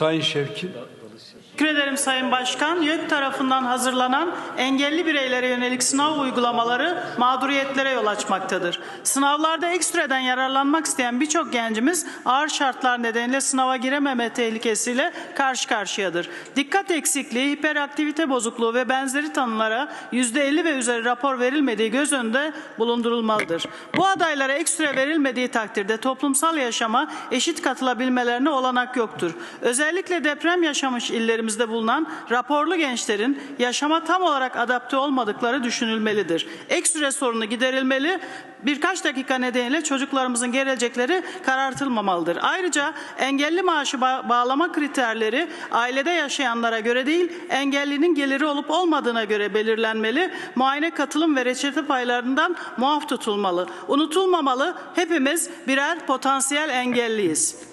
Sayın Şevki Teşekkür ederim Sayın Başkan. YÖK tarafından hazırlanan engelli bireylere yönelik sınav uygulamaları mağduriyetlere yol açmaktadır. Sınavlarda ekstreden yararlanmak isteyen birçok gencimiz ağır şartlar nedeniyle sınava girememe tehlikesiyle karşı karşıyadır. Dikkat eksikliği, hiperaktivite bozukluğu ve benzeri tanılara %50 ve üzeri rapor verilmediği göz önünde bulundurulmalıdır. Bu adaylara ekstra verilmediği takdirde toplumsal yaşama eşit katılabilmelerine olanak yoktur. Özellikle deprem yaşamış illerimizde bulunan raporlu gençlerin yaşama tam olarak adapte olmadıkları düşünülmelidir. Ek süre sorunu giderilmeli, birkaç dakika nedeniyle çocuklarımızın gelecekleri karartılmamalıdır. Ayrıca engelli maaşı ba- bağlama kriterleri ailede yaşayanlara göre değil, engellinin geliri olup olmadığına göre belirlenmeli. Muayene katılım ve reçete paylarından muaf tutulmalı. Unutulmamalı, hepimiz birer potansiyel engelliyiz.